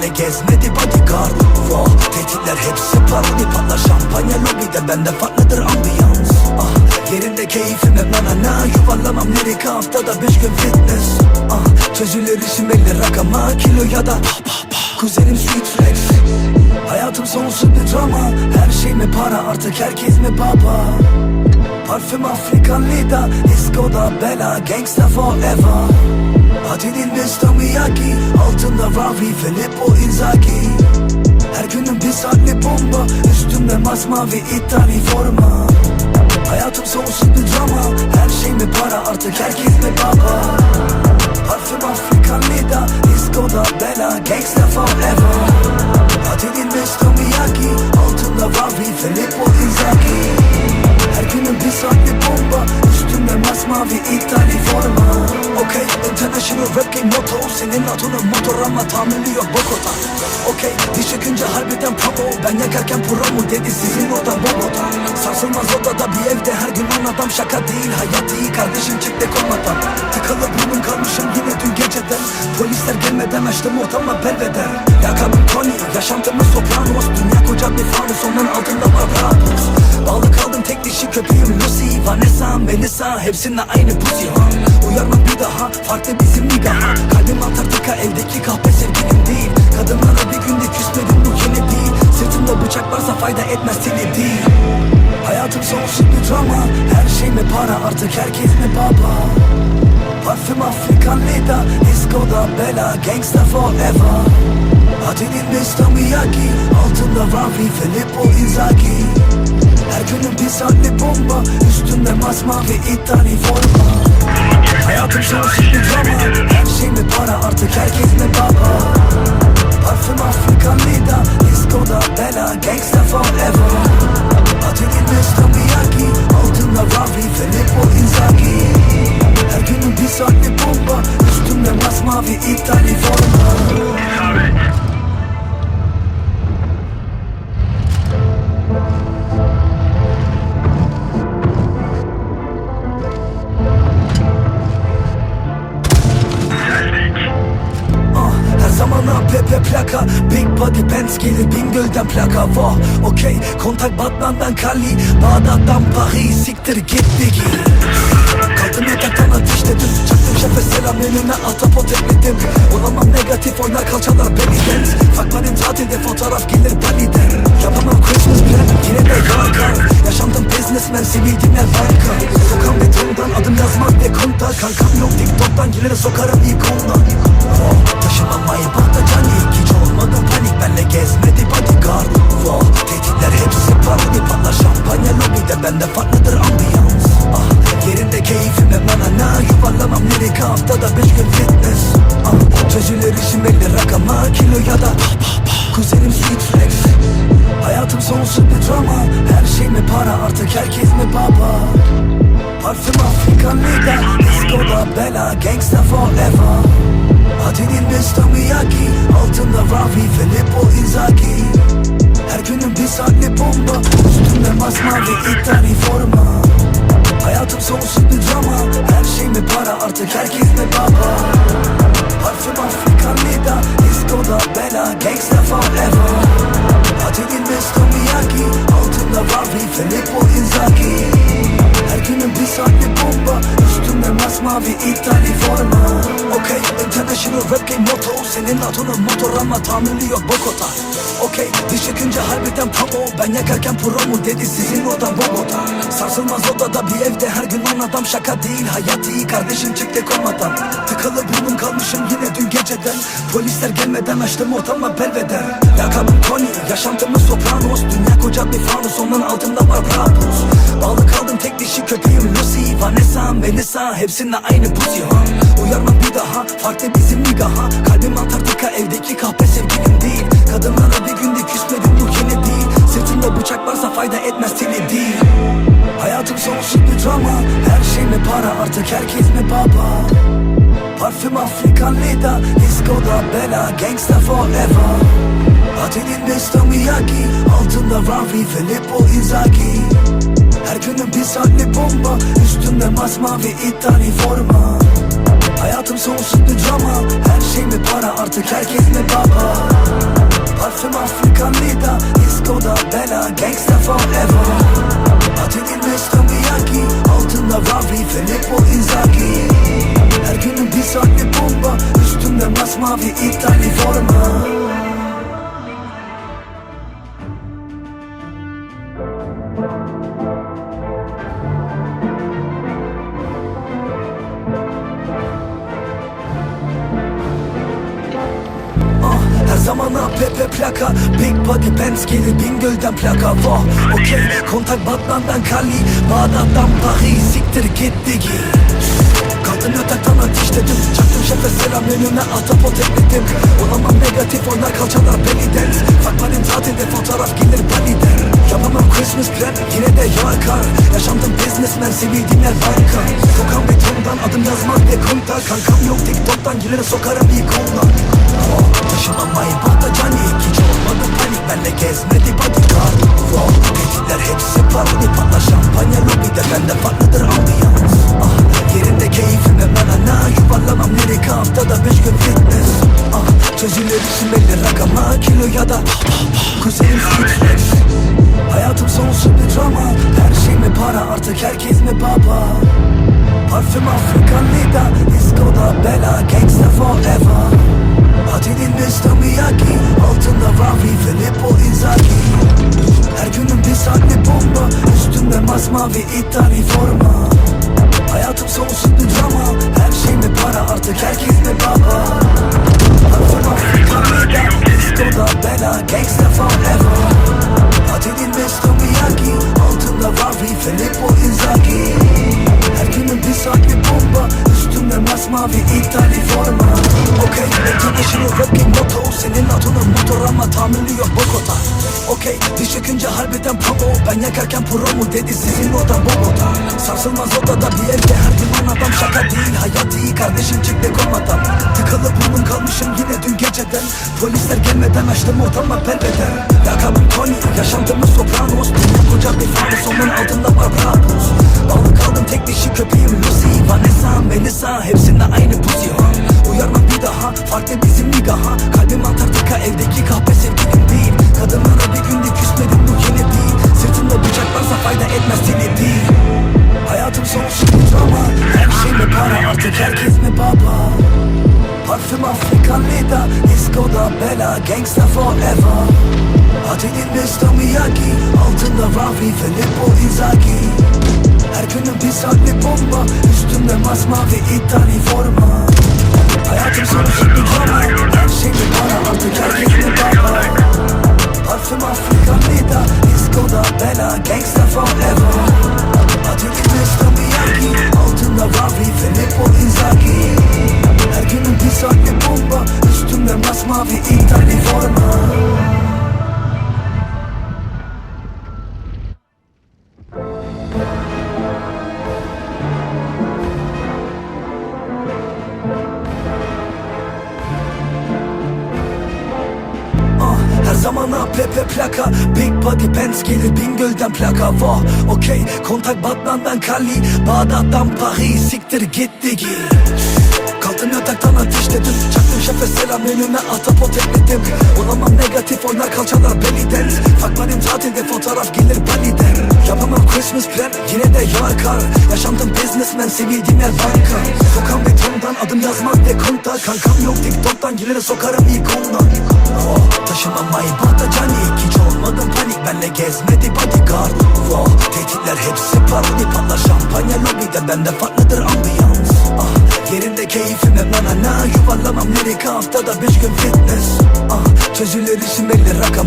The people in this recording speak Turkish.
benle gezmedi bodyguard. Wow, tehditler hepsi parodi. Patlar şampanya lobide Bende farklıdır ambiyans. Ah, yerinde keyfim hep na na. Na Yuvarlamam lirik haftada beş gün fitness. Ah, çözülür işim elli rakama Kilo ya da pa pa pa Kuzenim sweet flex. Hayatım sonsuz bir drama. Her şey mi para artık herkes mi baba? Parfüm Afrikan Lida Disco'da bela Gangsta forever Adinin Mr. Miyagi Altında Ravi Filippo Inzaghi Her günüm bir saatli bomba Üstümde masmavi İtali forma Hayatım sonsuz bir drama Her şey mi para artık herkes mi baba Parfüm Afrikan Lida Disco'da bela Gangsta forever Adinin Mr. Miyagi Altında Ravi Filippo Inzaghi Her günüm bir saatli bomba Üstümde masmavi İtali forma Okey international rap game motto Senin adının motor ama tahammülü yok Bogota Okey diş çekince harbiden promo Ben yakarken promo dedi sizin oda Bogota Sarsılmaz odada bir evde her gün on adam Şaka değil hayat iyi kardeşim çık de komadan Tıkalı burnum kalmışım yine dün geceden. Polisler gelmeden açtım ortama belveder Lakabım Tony yaşantımı sopranos Dünya koca bir fanus onun altında var Bağlı dişi köpeğim Lucy Vanessa, Melissa hepsinde aynı pusi ha Uyarmam bir daha farklı bizim nigaha Kalbim Antarktika evdeki kahpe sevgilim değil. Kadınlara bir günde küsmedim bu yeni değil. Sırtımda bıçak varsa fayda etmez seni değil. Hayatım sonsuz bir drama Her şey mi para? Artık herkes mi baba? Parfüm Afrikan Lida Disco'da bela Gangsta forever. Adinin Mr. Miyagi Altında Ravi Filippo Inzaghi Her günüm bir saatli bomba. Üstümde masmavi İtali forma. Hayatım sonsuz bir drama. Her şey mi para? Artık herkes mi baba? Parfüm Afrikan Lida Disco'da Benz gelir Bingöl'den plaka Vah. Okey kontak Batman'dan Kali. Bağdat'tan Paris siktir gitti git Kalktım yataktan ateşte düz Çaktım şefe selam önüne atapot ekledim Olamam negatif oynar kalçalar beni dance Fakmanın tatilde fotoğraf gelir Bali'den Yapamam Christmas plan yine de yankar Yaşandım businessman sivildiler banka. Sokan betondan adım yazmak ve konta Kankam yok TikTok'tan gelene sokarım ilk ya da Kuzenim sweet flex. Hayatım sonsuz bir drama. Her şey mi para? Artık herkes mi baba? Parfüm Afrikan Lida. Disco'da bela Gangsta forever. Adinin Mr. Miyagi. Altında Ravi Filippo Inzaghi. Her günüm bir saatli bomba. Üstümde masmavi İtali forma. Hayatım sonsuz bir drama. Her şey mi para? Artık herkes mi baba Parfüm Afrikan Lida Disco'da bela Gangsta forever Adinin Mr. Miyagi Altında Ravi Filippo Inzaghi Günüm bir saatli bomba. Üstümde masmavi İtali forma. Okey international rap game motto Senin adının motor ama tahammülü yok Bogota. Okey diş çekince harbiden promo. Ben yakarken promo dedi sizin oda Bogota. Sarsılmaz odada bir evde her gün on adam. Şaka değil hayat iyi. Kardeşim çık de komadan. Tıkalı burnum kalmışım yine dün geceden. Polisler gelmeden açtım ortama belveder Lakabım Tony yaşantımı sopranos Dünya koca bir fanus. Onun altında var Brabus Bağlı Vanessa, Melissa hepsinde aynı pusi ha Uyarmam bir daha farklı bizim nigaha. Kalbim Antarktika evdeki kahpe sevgilim değil. Kadınlara bir günde küsmedim bu yeni değil. Sırtımda bıçak varsa fayda etmez seni değil. Hayatım sonsuz bir drama. Her şey mi para? Artık herkes mi baba? Parfüm Afrikan Lida Disco'da bela Gangsta forever. Adinin Mr. Miyagi Altında Ravi Filippo Inzaghi günüm pis halli bomba. Üstümde masmavi iddiani forma. Hayatım sonsuzlu drama Her şey mi para? Artık herkes mi baba? Parfüm Afrikan Lida Disco'da bela gangsta forever. Atenin Mesut Miyagi Altında Ravi Filippo Inzaghi. Her günüm pis halli bomba. Üstümde masmavi iddiani forma. Plaka. Big body Benz gelir Bingöl'den plaka. Vah okey. Kontak Batman'dan Kali. Bağdat'tan Paris. Siktir gitti git Kalktım yataktan ateşledim Çaktım şefe selam önüne atapot ekledim Olamam negatif onlar kalçalar belly dance Fatma'nın tatilde fotoğraf gelir paniden Yapamam Christmas plan yine de yakar. Yaşandım businessman sevildiğimler banka adım yazmak de konta. Kankam yok TikTok'tan girene sokarım iyi konuda Oh, Taşımam ayı bahta cani Hiç olmadı panik benle gezmedi bodyguard. Oh, Tehditler hepsi parodi patlar şampanya lobide Bende farklıdır ambiyans ah, Yerinde keyfim hemen ana. Yuvarlamam lirik haftada beş gün fitness. Ah, Çözülür işim belli rakama Kilo ya da Kuzenim fitness. Hayatım sonsuz bir drama. Her şey mi para? Artık herkes mi baba Parfüm Afrikan Lida Disco'da bela Gangsta forever Atidin Mr. Miyagi Altında Ravi Filippo Inzaghi Her günün bir saatli bomba Üstümde masmavi iptali forma Hayatım sonsuz bir drama Her şey mi para artık herkes ama tahammülü yok Bogota Okey diş çökünce harbiden promo. Ben yakarken pro dedi sizin oda Bogota Sarsılmaz odada bir evde her liman adam şaka değil. Hayat iyi kardeşim çık de komadan. Tıkalı burnum kalmışım yine dün geceden. Polisler gelmeden açtım odama belveder Lakabım Tony yaşantımız sopranos. Benim koca bir fanus onun altında var Brabus Bağlı kaldım tek dişi köpeğim Lucy Vanessa, Melissa hepsinde aynı pozisyon bir daha farklı bizim nigaha. Kalbim Antarktika evdeki kahpe sevgilim değil. Kadınlara bir günde küsmedim bu yeni değil. Sırtımda bıçak varsa fayda etmez seni değil. Hayatım sonsuz bir drama Her şey mi para? Artık herkes mi baba? Parfüm Afrikan Lida Disco'da bela Gangsta forever. Atidin Mr. Miyagi Altında Ravi Filippo Inzaghi. Her günün bir saatli bomba Üstümde masmavi iptali forma Hayatım sonsuz bir drama Her şey mi para artık herkes mi baba Parfüm Afrikan Lida Disco'da bela Gangsta forever Atidin Mr. Miyagi APP plaka. Big body Benz gelir Bingöl'den plaka. Vah okey. Kontak Batman'dan Kali. Bağdat'tan Paris. Siktir gitti git Kalktım yataktan ateşledim Çaktım şefe selam önüne atapot ekledim Olamam negatif oynar kalçalar belly dance Fatma'nın tatilde fotoğraf gelir Bali'den Yapamam Christmas plan yine de yakar. Yaşandım businessman sevildiğim yer banka. Sokan betondan adım yazmak de konta Kankam yok TikTok'tan girene sokarım ilk ondan Tehditler hepsi parodi patlar şampanya lobide. Bende farklıdır ambiyans. Ah, Yerinde keyfim hemen ana Yuvarlamam lirik haftada beş gün fitness. Ah, Çözülür işim belli rakam